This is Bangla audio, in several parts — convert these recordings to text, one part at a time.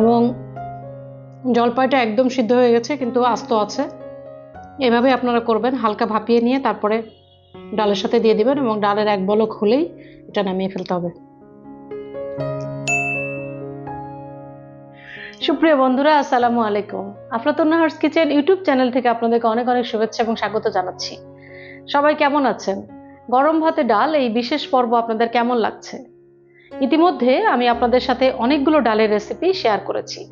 এবং জলপাইটা একদম সিদ্ধ হয়ে গেছে, কিন্তু আস্ত আছে। এভাবে আপনারা করবেন, হালকা ভাপিয়ে নিয়ে তারপরে ডালের সাথে দিয়ে দিবেন এবং ডালের এক বলক হলেই এটা নামিয়ে ফেলতে হবে। সুপ্রিয় বন্ধুরা, আসসালামু আলাইকুম। Aflatun Nahar's kitchen YouTube channel থেকে আপনাদেরকে অনেক অনেক শুভেচ্ছা এবং স্বাগত জানাচ্ছি। সবাই কেমন আছেন? গরম ভাতে ডাল, এই বিশেষ পর্ব আপনাদের কেমন লাগছে? ইতিমধ্যে আমি আপনাদের সাথে অনেকগুলো ডালের রেসিপি শেয়ার করেছি।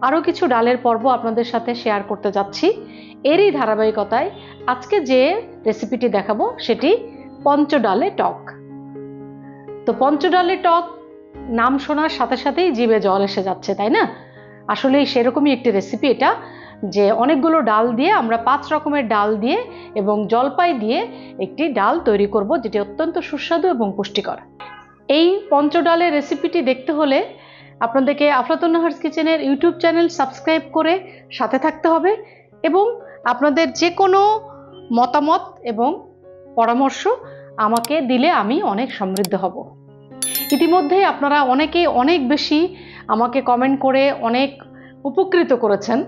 আরও কিছু ডালের পর্ব আপনাদের সাথে শেয়ার করতে যাচ্ছি। এরই ধারাবাহিকতায় আজকে যে রেসিপিটি দেখাবো সেটি পঞ্চডালে টক। তো পঞ্চডালে টক নাম শোনার সাথে সাথেই জিভে জল এসে যাচ্ছে, তাই না? আসলেই সেরকমই একটি রেসিপি এটা, যে অনেকগুলো ডাল দিয়ে আমরা পাঁচ রকমের ডাল দিয়ে এবং জলপাই দিয়ে একটি ডাল তৈরি করব, যেটি অত্যন্ত সুস্বাদু এবং পুষ্টিকর। এই পঞ্চডালের রেসিপিটি দেখতে হলে আপনাদেরকে আফলাতুন নাহার্স কিচেনের ইউটিউব চ্যানেল সাবস্ক্রাইব করে সাথে থাকতে হবে এবং আপনাদের যে কোনো মতামত এবং পরামর্শ আমাকে দিলে আমি অনেক সমৃদ্ধ হব। ইতিমধ্যে আপনারা অনেকেই অনেক বেশি আমাকে কমেন্ট করে অনেক উপকৃত করেছেন।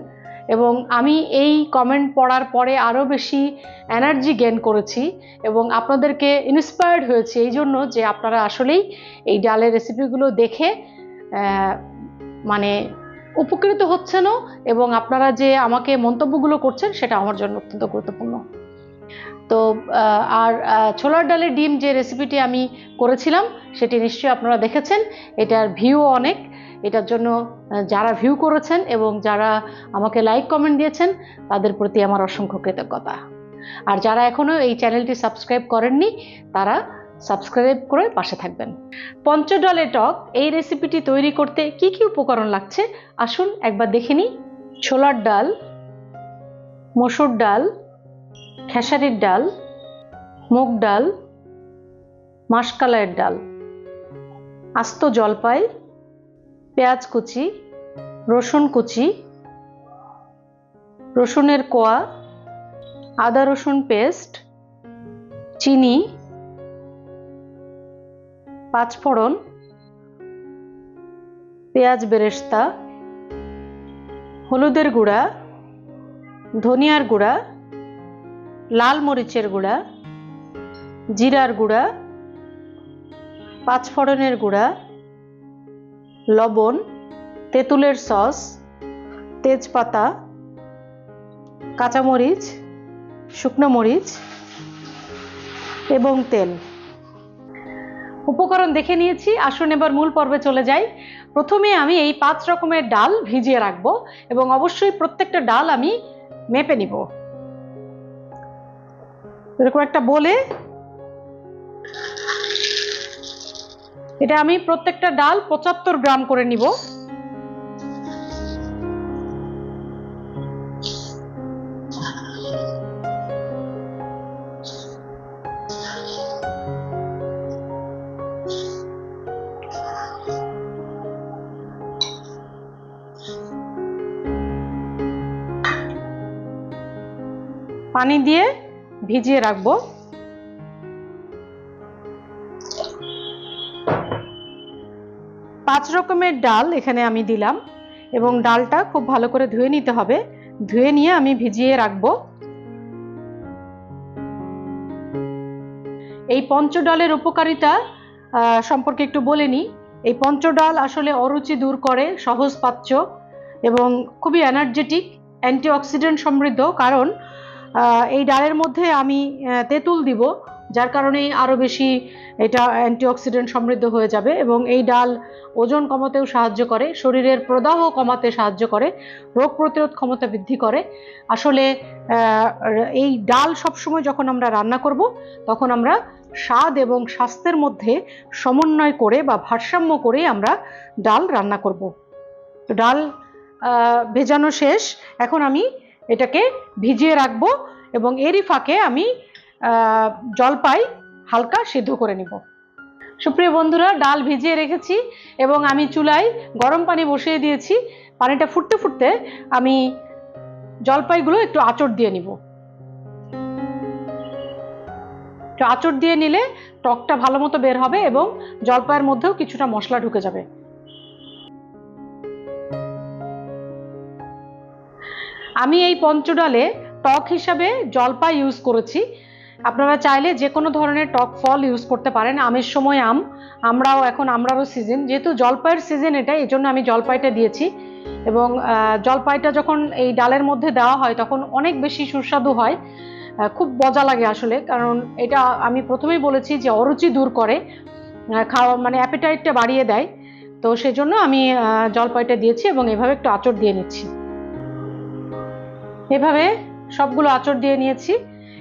এবং আমি এই কমেন্ট পড়ার পরে আরও বেশি এনার্জি গেন করেছি এবং আপনাদেরকে ইন্সপায়ার্ড হয়েছি এই জন্য যে আপনারা আসলেই এই ডালের রেসিপিগুলো দেখে মানে উপকৃত হচ্ছেনও এবং আপনারা যে আমাকে মন্তব্যগুলো করছেন সেটা আমার জন্য অত্যন্ত গুরুত্বপূর্ণ। তো আর ছোলার ডালের ডিম যে রেসিপিটি আমি করেছিলাম সেটি নিশ্চয়ই আপনারা দেখেছেন। এটার ভিউ অনেক। এটার জন্য যারা ভিউ করেছেন এবং যারা আমাকে লাইক কমেন্ট দিয়েছেন, তাদের প্রতি আমার অসংখ্য কৃতজ্ঞতা। আর যারা এখনও এই চ্যানেলটি সাবস্ক্রাইব করেননি, তারা সাবস্ক্রাইব করে পাশে থাকবেন। পঞ্চডলে টক, এই রেসিপিটি তৈরি করতে কি কি উপকরণ লাগছে? আসুন একবার দেখে নিই। ছোলার ডাল, মসুর ডাল, খেসারির ডাল, মুগ ডাল, মাসকালাইয়ের ডাল, আস্ত জলপাই পেঁয়াজ কুচি, রসুন কুচি, রসুনের কোয়া, আদা রসুন পেস্ট, চিনি, পাঁচফোড়ন, পেঁয়াজ বেরেস্তা, হলুদের গুঁড়া, ধনিয়ার গুঁড়া, লাল মরিচের গুঁড়া, জিরার গুঁড়া, পাঁচফোড়নের গুঁড়া লবণ, তেঁতুলের সস, তেজপাতা, কাঁচামরিচ, শুকনো মরিচ এবং তেল। উপকরণ দেখে নিয়েছি। আসুন এবার মূল পর্বে চলে যাই। প্রথমে আমি এই পাঁচ রকমের ডাল ভিজিয়ে রাখব এবং অবশ্যই প্রত্যেকটা ডাল আমি মেপে নিব। এরকম একটা বলে এটা আমি প্রত্যেকটা ডাল পঁচাত্তর গ্রাম করে নিব। পানি দিয়ে ভিজিয়ে রাখব। পাঁচ রকমের ডাল এখানে আমি দিলাম এবং ডালটা খুব ভালো করে ধুয়ে নিতে হবে। ধুয়ে নিয়ে আমি ভিজিয়ে রাখব। এই পঞ্চডালের উপকারিতা সম্পর্কে একটু বলে নিই। এই পঞ্চডাল আসলে অরুচি দূর করে, সহজ পাচ্য এবং খুবই এনার্জেটিক অ্যান্টিঅক্সিডেন্ট সমৃদ্ধ। কারণ এই ডালের মধ্যে আমি তেঁতুল দিব। যার কারণে আরও বেশি এটা অ্যান্টিঅক্সিডেন্ট সমৃদ্ধ হয়ে যাবে এবং এই ডাল ওজন কমাতেও সাহায্য করে, শরীরের প্রদাহ কমাতে সাহায্য করে, রোগ প্রতিরোধ ক্ষমতা বৃদ্ধি করে। আসলে এই ডাল সবসময় যখন আমরা রান্না করব, তখন আমরা স্বাদ এবং স্বাস্থ্যের মধ্যে সমন্বয় করে বা ভারসাম্য করে আমরা ডাল রান্না করব। তো ডাল ভেজানো শেষ। এখন আমি এটাকে ভিজিয়ে রাখব এবং এরই ফাঁকে আমি জলপাই হালকা সিদ্ধ করে নিব। সুপ্রিয় বন্ধুরা, ডাল ভিজিয়ে রেখেছি এবং আমি চুলায় গরম পানি বসিয়ে দিয়েছি। পানিটা ফুটতে ফুটতে আমি জলপাইগুলো একটু আঁচড় দিয়ে নিব। একটু আঁচড় দিয়ে নিলে টকটা ভালো মতো বের হবে এবং জলপাইয়ের মধ্যেও কিছুটা মশলা ঢুকে যাবে। আমি এই পঞ্চডালে টক হিসাবে জলপাই ইউজ করেছি। আপনারা চাইলে যে কোনো ধরনের টক ফল ইউজ করতে পারেন, আমের সময় আম, আমরাও এখন, আমরারও সিজন যেহেতু জলপাইয়ের সিজন এটা এই জন্য আমি জলপাইটা দিয়েছি। এবং জলপাইটা যখন এই ডালের মধ্যে দেওয়া হয়, তখন অনেক বেশি সুস্বাদু হয়। খুব মজা লাগে আসলে, কারণ এটা আমি প্রথমেই বলেছি যে অরুচি দূর করে খাওয়া মানে অ্যাপিটাইটটা বাড়িয়ে দেয়। তো সেজন্য আমি জলপাইটা দিয়েছি এবং এভাবে একটু আঁচড় দিয়ে নিচ্ছি। এভাবে সবগুলো আঁচড় দিয়ে নিয়েছি।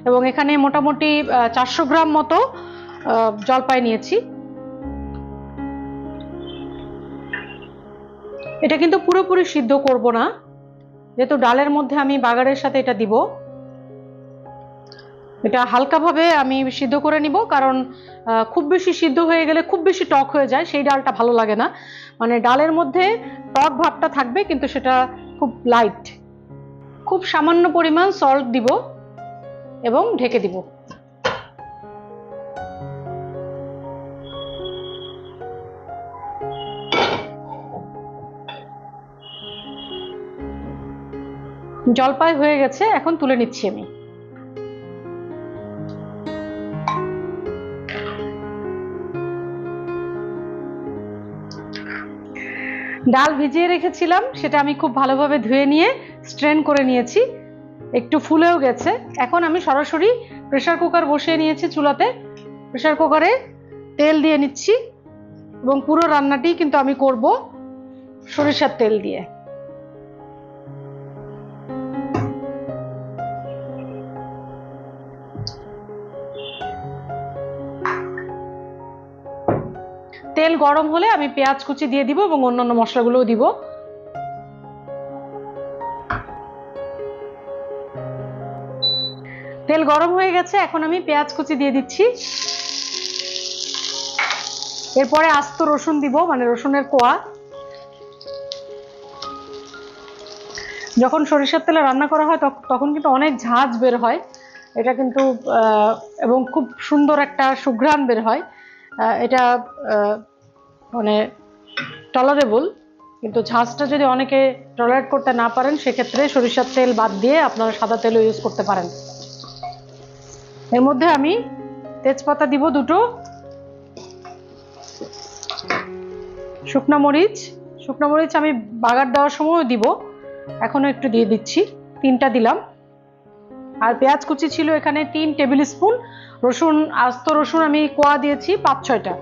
এবং এখানে মোটামুটি চারশো গ্রাম মতো জলপাই নিয়েছি। এটা কিন্তু পুরোপুরি সিদ্ধ করব না। যেহেতু ডালের মধ্যে আমি বাগারের সাথে এটা দিব। এটা হালকাভাবে আমি সিদ্ধ করে নিব, কারণ খুব বেশি সিদ্ধ হয়ে গেলে খুব বেশি টক হয়ে যায়, সেই ডালটা ভালো লাগে না। মানে ডালের মধ্যে টক ভাবটা থাকবে, কিন্তু সেটা খুব লাইট খুব সামান্য পরিমাণ সল্ট দিব। এবং ঢেকে দিব। জলপাই হয়ে গেছে, এখন তুলে নিচ্ছি আমি। ডাল ভিজিয়ে রেখেছিলাম, সেটা আমি খুব ভালোভাবে ধুয়ে নিয়ে স্ট্রেন করে নিয়েছি। একটু ফুলেও গেছে। এখন আমি সরাসরি প্রেসার কুকার বসিয়ে নিয়েছি চুলাতে। প্রেসার কুকারে তেল দিয়ে নিচ্ছি এবং পুরো রান্নাটি কিন্তু আমি করব সরিষার তেল দিয়ে। তেল গরম হলে আমি পেঁয়াজ কুচি দিয়ে দিব এবং অন্যান্য মশলাগুলোও দিব। তেল গরম হয়ে গেছে, এখন আমি পেঁয়াজ কুচি দিয়ে দিচ্ছি। এরপরে আস্ত রসুন দিব মানে রসুনের কোয়া। যখন সরিষার তেলে রান্না করা হয় তখন কিন্তু অনেক ঝাঁজ বের হয়। এটা কিন্তু এবং খুব সুন্দর একটা সুঘ্রাণ বের হয়। এটা মানে টলারেবল কিন্তু ঝাঁজটা যদি অনেকে টলারেট করতে না পারেন, সেক্ষেত্রে সরিষার তেল বাদ দিয়ে আপনারা সাদা তেলও ইউজ করতে পারেন। এর মধ্যে আমি তেজপাতা দিব দুটো। শুকনো মরিচ। শুকনো মরিচ আমি বাগার দেওয়ার সময়ও দিব। এখনও একটু দিয়ে দিচ্ছি। তিনটা দিলাম। আর পেঁয়াজ কুচি ছিল এখানে তিন টেবিল স্পুন রসুন, আস্ত রসুন আমি কোয়া দিয়েছি পাঁচ, ছয়টা।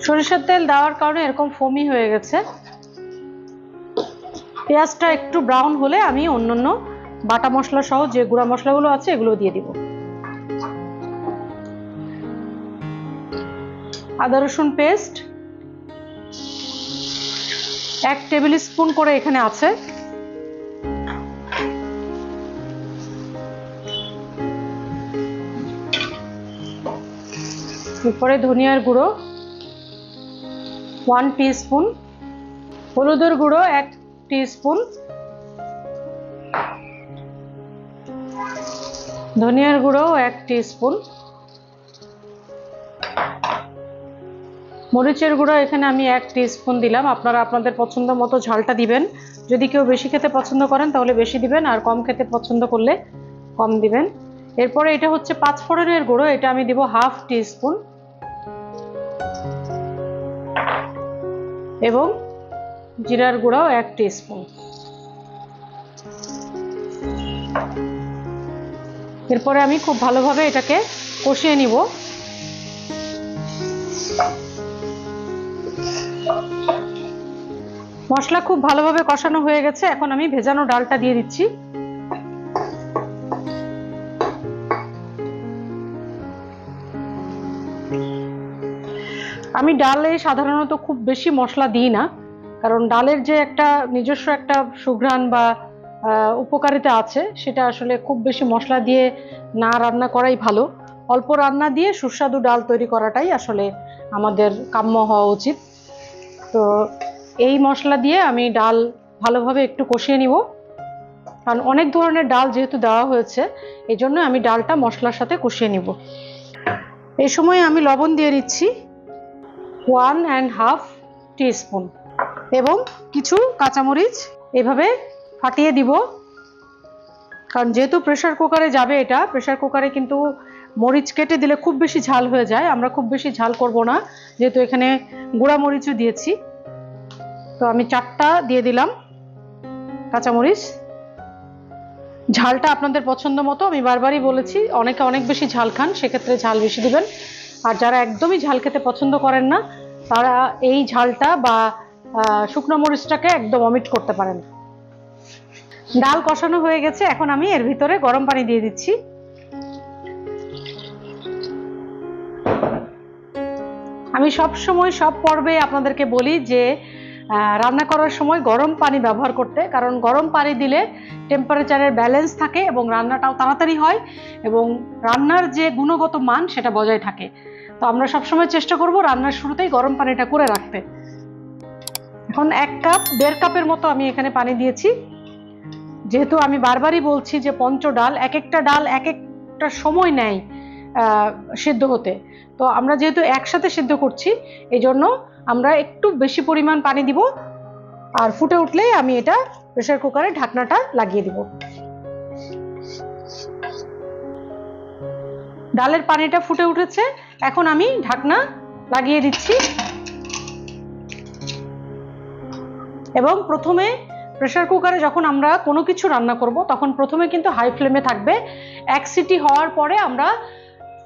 সরিষার তেল দেওয়ার কারণে এরকম ফমি হয়ে গেছে। পেঁয়াজটা একটু ব্রাউন হলে আমি অন্যান্য বাটা মশলা সহ যে গুঁড়া মশলাগুলো আছে এগুলো দিয়ে দিব। আদা রসুন পেস্ট এক টেবিল স্পুন করে এখানে আছে। এরপরে ধনিয়ার গুঁড়ো ওয়ান স্পুন হলুদের গুঁড়ো, এক স্পুন ধনিয়ার গুঁড়ো, এক স্পুন মরিচের গুঁড়ো এখানে আমি এক স্পুন দিলাম। আপনারা আপনাদের পছন্দ মতো ঝালটা দিবেন। যদি কেউ বেশি খেতে পছন্দ করেন, তাহলে বেশি দিবেন, আর কম খেতে পছন্দ করলে কম দিবেন। এরপরে এটা হচ্ছে পাঁচ ফোড়নের গুঁড়ো, এটা আমি দিব হাফ স্পুন এবং জিরার গুঁড়াও এক স্পুন এরপরে আমি খুব ভালোভাবে এটাকে কষিয়ে নিব। মশলা খুব ভালোভাবে কষানো হয়ে গেছে। এখন আমি ভেজানো ডালটা দিয়ে দিচ্ছি। আমি ডালে সাধারণত খুব বেশি মশলা দিই না, কারণ ডালের যে একটা নিজস্ব একটা সুঘ্রাণ বা উপকারিতা আছে, সেটা আসলে খুব বেশি মশলা দিয়ে না রান্না করাই ভালো। অল্প রান্না দিয়ে সুস্বাদু ডাল তৈরি করাটাই আসলে আমাদের কাম্য হওয়া উচিত। তো এই মশলা দিয়ে আমি ডাল ভালোভাবে একটু কষিয়ে নিব। কারণ অনেক ধরনের ডাল যেহেতু দেওয়া হয়েছে এই জন্য আমি ডালটা মশলার সাথে কষিয়ে নিব। এই সময় আমি লবণ দিয়ে দিচ্ছি ওয়ান অ্যান্ড হাফ স্পুন এবং কিছু কাঁচামরিচ এভাবে ফাটিয়ে দিব। কারণ যেহেতু প্রেশার কুকারে যাবে এটা প্রেশার কুকারে কিন্তু মরিচ কেটে দিলে খুব বেশি ঝাল হয়ে যায়, আমরা খুব বেশি ঝাল করব না। যেহেতু এখানে গুঁড়া মরিচও দিয়েছি। তো আমি চারটা দিয়ে দিলাম কাঁচামরিচ। ঝালটা আপনাদের পছন্দ মতো, আমি বারবারই বলেছি, অনেকে অনেক বেশি ঝাল খান, সেক্ষেত্রে ঝাল বেশি দিবেন। আর যারা একদমই ঝাল খেতে পছন্দ করেন না, তারা এই ঝালটা বা শুকনো মরিচটাকে একদম অমিট করতে পারেন। ডাল কষানো হয়ে গেছে, এখন আমি এর ভিতরে গরম পানি দিয়ে দিচ্ছি। আমি সব সময়, সব পর্বে আপনাদেরকে বলি যে রান্না করার সময় গরম পানি ব্যবহার করতে। কারণ গরম পানি দিলে টেম্পারেচারের ব্যালেন্স থাকে এবং রান্নাটাও তাড়াতাড়ি হয় এবং রান্নার যে গুণগত মান সেটা বজায় থাকে। তো আমরা সবসময় চেষ্টা করব রান্নার শুরুতেই গরম পানিটা করে রাখতে। এখন এক কাপ, দেড় কাপের মতো আমি এখানে পানি দিয়েছি। যেহেতু আমি বারবারই বলছি যে পঞ্চ ডাল, এক একটা ডাল এক একটা সময় নেয়। সিদ্ধ হতে। তো আমরা যেহেতু একসাথে সিদ্ধ করছি এই জন্য আমরা একটু বেশি পরিমাণ পানি দিব আর ফুটে উঠলেই আমি এটা প্রেসার কুকারে ঢাকনাটা লাগিয়ে দিব। ডালের পানিটা ফুটে উঠেছে, এখন আমি ঢাকনা লাগিয়ে দিচ্ছি। এবং প্রথমে প্রেসার কুকারে যখন আমরা কোনো কিছু রান্না করব, তখন প্রথমে কিন্তু হাই ফ্লেমে থাকবে। এক সিটি হওয়ার পরে আমরা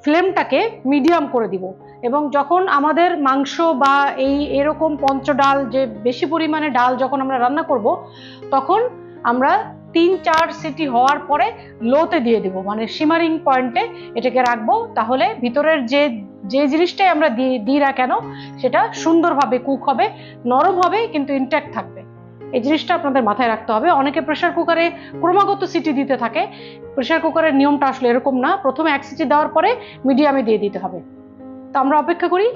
ফ্লেমটাকে মিডিয়াম করে দিব। এবং যখন আমাদের মাংস বা এই এরকম পঞ্চ ডাল যে বেশি পরিমাণে ডাল যখন আমরা রান্না করব, তখন আমরা তিন চার সিটি হওয়ার পরে লোতে দিয়ে দিব। মানে সিমারিং পয়েন্টে এটাকে রাখব। তাহলে ভিতরের যে যে জিনিসটাই আমরা দিই না কেন, সেটা সুন্দরভাবে কুক হবে, নরম হবে, কিন্তু ইনট্যাক্ট থাকবে। এই জিনিসটা আপনাদের মাথায় রাখতে হবে। অনেকে প্রেশার কুকারে ক্রমাগত সিটি দিতে থাকে। প্রেশার কুকারের নিয়মটা আসলে এরকম না। প্রথমে এক সিটি দেওয়ার পরে মিডিয়ামে দিয়ে দিতে হবে। তো আমরা অপেক্ষা করি।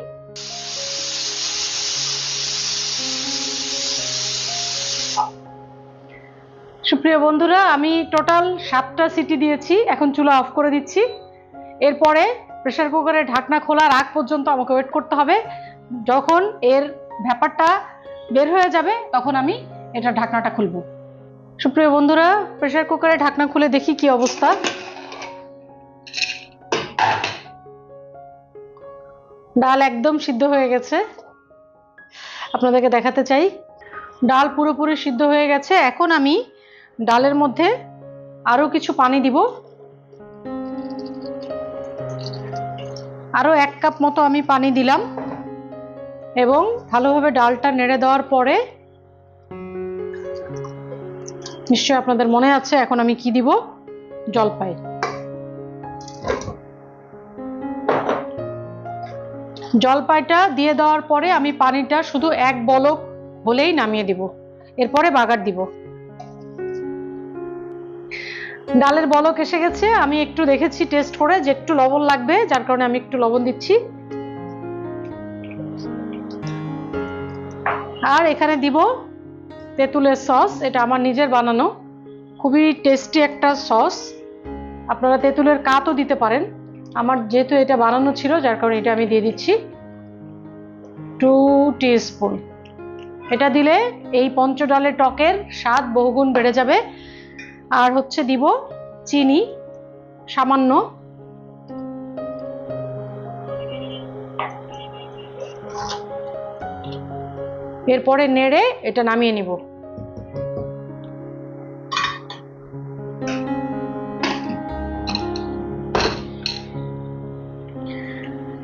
সুপ্রিয় বন্ধুরা, আমি টোটাল সাতটা সিটি দিয়েছি। এখন চুলা অফ করে দিচ্ছি। এরপরে প্রেসার কুকারের ঢাকনা খোলার আগ পর্যন্ত আমাকে ওয়েট করতে হবে। যখন এর ব্যাপারটা বের হয়ে যাবে, তখন আমি এটা ঢাকনাটা খুলবো। সুপ্রিয় বন্ধুরা প্রেসার কুকারে ঢাকনা খুলে দেখি কি অবস্থা। ডাল একদম সিদ্ধ হয়ে গেছে। আপনাদেরকে দেখাতে চাই। ডাল পুরোপুরি সিদ্ধ হয়ে গেছে। এখন আমি ডালের মধ্যে আরও কিছু পানি দিব। আরও এক কাপ মতো আমি পানি দিলাম। এবং ভালোভাবে ডালটা নেড়ে দেওয়ার পরে নিশ্চয়ই আপনাদের মনে আছে, এখন আমি কি দিব? জলপাই জলপাইটা দিয়ে দেওয়ার পরে আমি পানিটা শুধু এক বলক হলেই নামিয়ে দিব। এরপরে বাগার দিব। ডালের বলক এসে গেছে, আমি একটু দেখেছি, টেস্ট করে যে একটু লবণ লাগবে, যার কারণে আমি একটু লবণ দিচ্ছি। আর এখানে দিব তেঁতুলের সস, এটা আমার নিজের বানানো। খুবই টেস্টি একটা সস। আপনারা তেঁতুলের কাতও দিতে পারেন। আমার যেহেতু এটা বানানো ছিল, যার কারণে এটা আমি দিয়ে দিচ্ছি। টু স্পুন এটা দিলে এই পঞ্চ পঞ্চডালের টকের স্বাদ বহুগুণ বেড়ে যাবে। আর হচ্ছে দিব চিনি, সামান্য এরপরে নেড়ে এটা নামিয়ে নিব।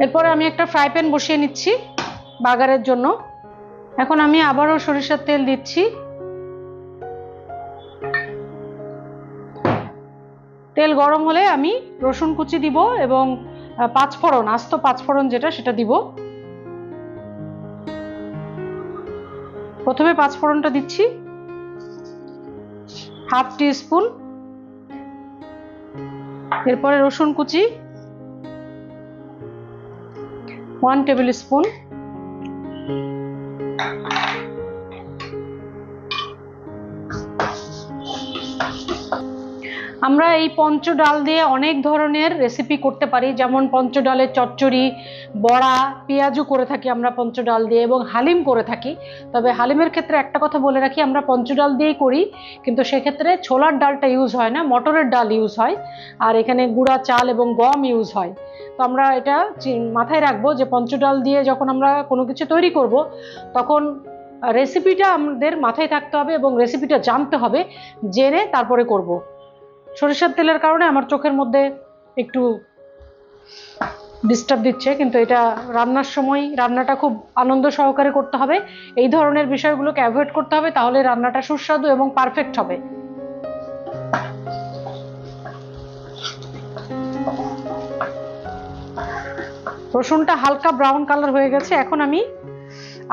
এরপরে আমি একটা ফ্রাই প্যান বসিয়ে নিচ্ছি বাগারের জন্য। এখন আমি আবারও সরিষার তেল দিচ্ছি। তেল গরম হলে আমি রসুন কুচি দিব এবং পাঁচফোড়ন, আস্ত পাঁচফোড়ন যেটা, সেটা দিব। প্রথমে পাঁচফোড়নটা দিচ্ছি। হাফ টি স্পুন এরপরে রসুন কুচি। One tablespoon. আমরা এই পঞ্চ ডাল দিয়ে অনেক ধরনের রেসিপি করতে পারি। যেমন পঞ্চ ডালের চচ্চড়ি, বড়া পেঁয়াজু করে থাকি আমরা পঞ্চ ডাল দিয়ে এবং হালিম করে থাকি। তবে হালিমের ক্ষেত্রে একটা কথা বলে রাখি, আমরা পঞ্চ ডাল দিয়েই করি, কিন্তু সেক্ষেত্রে ছোলার ডালটা ইউজ হয় না, মটরের ডাল ইউজ হয়, আর এখানে গুঁড়া চাল এবং গম ইউজ হয়। তো আমরা এটা মাথায় রাখব যে পঞ্চ ডাল দিয়ে যখন আমরা কোনো কিছু তৈরি করব, তখন রেসিপিটা আমাদের মাথায় থাকতে হবে এবং রেসিপিটা জানতে হবে, জেনে তারপরে করব। সরিষার তেলের কারণে আমার চোখের মধ্যে একটু ডিস্টার্ব দিচ্ছে, কিন্তু এটা রান্নার সময় রান্নাটা খুব আনন্দ সহকারে করতে হবে। এই ধরনের বিষয়গুলোকে অ্যাভয়েড করতে হবে, তাহলে রান্নাটা সুস্বাদু এবং পারফেক্ট হবে। রসুনটা হালকা ব্রাউন কালার হয়ে গেছে। এখন আমি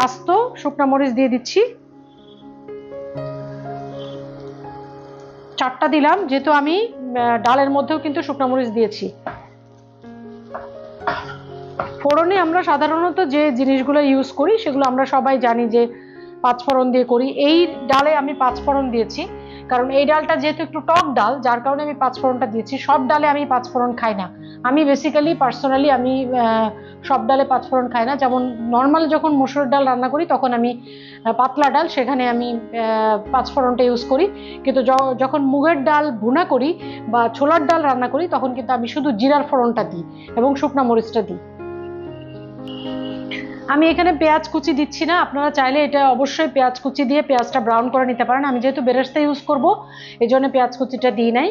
আস্ত শুকনা মরিচ দিয়ে দিচ্ছি। চারটা দিলাম, যেহেতু আমি ডালের মধ্যেও কিন্তু শুকনো মরিচ দিয়েছি। ফোড়নে আমরা সাধারণত যে জিনিসগুলো ইউজ করি, সেগুলো আমরা সবাই জানি যে পাঁচফোড়ন দিয়ে করি। এই ডালে আমি পাঁচফোড়ন দিয়েছি। কারণ এই ডালটা যেহেতু একটু টক ডাল যার কারণে আমি পাঁচ পাঁচফোড়নটা দিয়েছি। সব ডালে আমি পাঁচ পাঁচফোড়ন খাই না। আমি বেসিক্যালি পার্সোনালি আমি সব ডালে পাঁচ পাঁচফোড়ন খাই না। যেমন নর্মাল যখন মসুর ডাল রান্না করি তখন আমি পাতলা ডাল সেখানে আমি আহ, পাঁচফোড়নটা ইউজ করি। কিন্তু যখন মুগের ডাল ভুনা করি বা ছোলার ডাল রান্না করি তখন কিন্তু আমি শুধু জিরার ফোড়নটা দিই এবং শুকনা মরিচটা দিই। আমি এখানে পেঁয়াজ কুচি দিচ্ছি না। আপনারা চাইলে এটা অবশ্যই পেঁয়াজ কুচি দিয়ে পেঁয়াজটা ব্রাউন করে নিতে পারেন। আমি যেহেতু বেরেস্তা ইউজ করব এই জন্য পেঁয়াজ কুচিটা দিই নাই।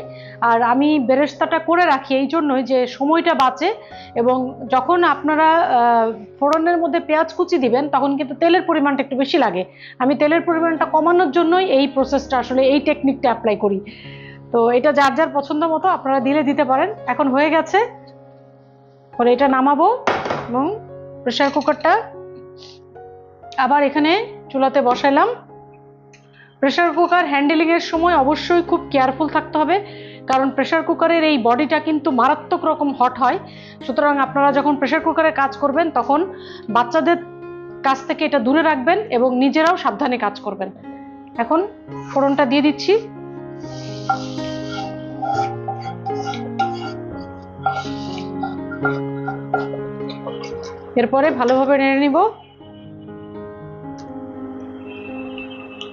আর আমি বেরেস্তাটা করে রাখি এই জন্যই যে সময়টা বাঁচে এবং যখন আপনারা ফোড়নের মধ্যে পেঁয়াজ কুচি দিবেন, তখন কিন্তু তেলের পরিমাণটা একটু বেশি লাগে। আমি তেলের পরিমাণটা কমানোর জন্যই এই প্রসেসটা আসলে এই টেকনিকটা অ্যাপ্লাই করি। তো এটা যার যার পছন্দ মতো আপনারা দিলে দিতে পারেন। এখন হয়ে গেছে। পরে এটা নামাবো এবং প্রেশার কুকারটা। আবার এখানে চুলাতে বসাইলাম। প্রেশার কুকার হ্যান্ডেলিংয়ের সময় অবশ্যই খুব কেয়ারফুল থাকতে হবে, কারণ প্রেশার কুকারের এই বডিটা কিন্তু মারাত্মক রকম হট হয়। সুতরাং আপনারা যখন প্রেশার কুকারে কাজ করবেন, তখন বাচ্চাদের কাছ থেকে এটা দূরে রাখবেন এবং নিজেরাও সাবধানে কাজ করবেন। এখন ফোড়নটা দিয়ে দিচ্ছি। এরপরে ভালোভাবে নেড়ে নিব।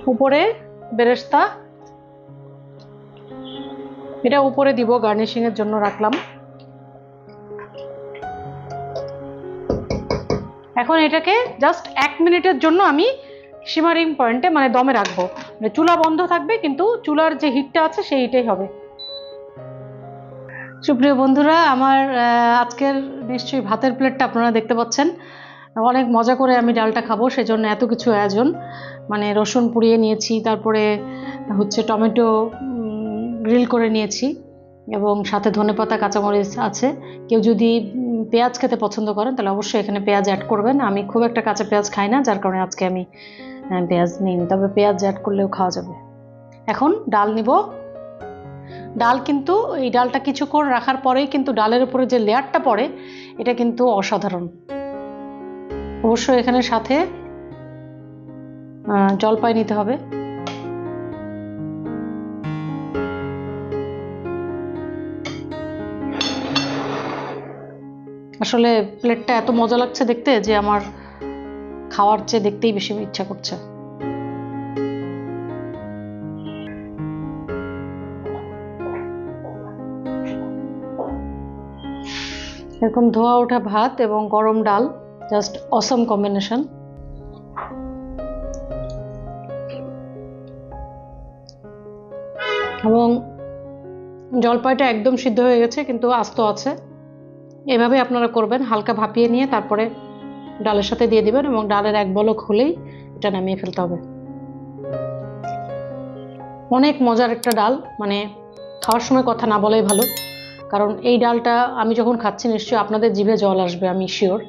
উপরে বেরেস্তা। এটা উপরে দিব গার্নিশিং এর জন্য রাখলাম। এখন এটাকে জাস্ট এক মিনিটের জন্য আমি সিমারিং পয়েন্টে মানে দমে রাখব। মানে চুলা বন্ধ থাকবে, কিন্তু চুলার যে হিটটা আছে, সেই হিটেই হবে। সুপ্রিয় বন্ধুরা, আমার আজকের নিশ্চয়ই ভাতের প্লেটটা আপনারা দেখতে পাচ্ছেন। অনেক মজা করে আমি ডালটা খাব, সেজন্য এত কিছু আয়োজন। মানে রসুন পুড়িয়ে নিয়েছি, তারপরে হচ্ছে টমেটো গ্রিল করে নিয়েছি, এবং সাথে ধনেপাতা, কাঁচামরিচ আছে। কেউ যদি পেঁয়াজ খেতে পছন্দ করেন, তাহলে অবশ্যই এখানে পেঁয়াজ অ্যাড করবেন। আমি খুব একটা কাঁচা পেঁয়াজ খাই না, যার কারণে আজকে আমি পেঁয়াজ নিইনি। তবে পেঁয়াজ অ্যাড করলেও খাওয়া যাবে। এখন ডাল নিব। ডাল কিন্তু এই ডালটা কিছুক্ষণ রাখার পরেই কিন্তু ডালের উপরে যে লেয়ারটা পড়ে, এটা কিন্তু অসাধারণ। অবশ্যই এখানে সাথে জলপাই নিতে হবে। আসলে প্লেটটা এত মজা লাগছে দেখতে যে আমার খাওয়ার চেয়ে দেখতেই বেশি ইচ্ছা করছে। এরকম ধোয়া ওঠা ভাত এবং গরম ডাল জাস্ট অসম কম্বিনেশন এবং জলপাইটা একদম সিদ্ধ হয়ে গেছে, কিন্তু আস্ত আছে। এভাবে আপনারা করবেন, হালকা ভাপিয়ে নিয়ে তারপরে ডালের সাথে দিয়ে দিবেন এবং ডালের এক বলক হলেই এটা নামিয়ে ফেলতে হবে। অনেক মজার একটা ডাল মানে খাওয়ার সময় কথা না বলাই ভালো। কারণ এই ডালটা আমি যখন খাচ্ছি, নিশ্চয়ই আপনাদের জিভে জল আসবে, আমি শিওর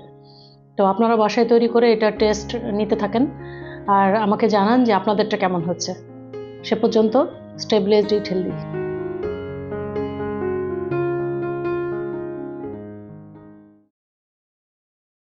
তো আপনারা বাসায় তৈরি করে এটা টেস্ট নিতে থাকেন। আর আমাকে জানান যে আপনাদেরটা কেমন হচ্ছে। সে পর্যন্ত স্টেবিলাইজড হেলদি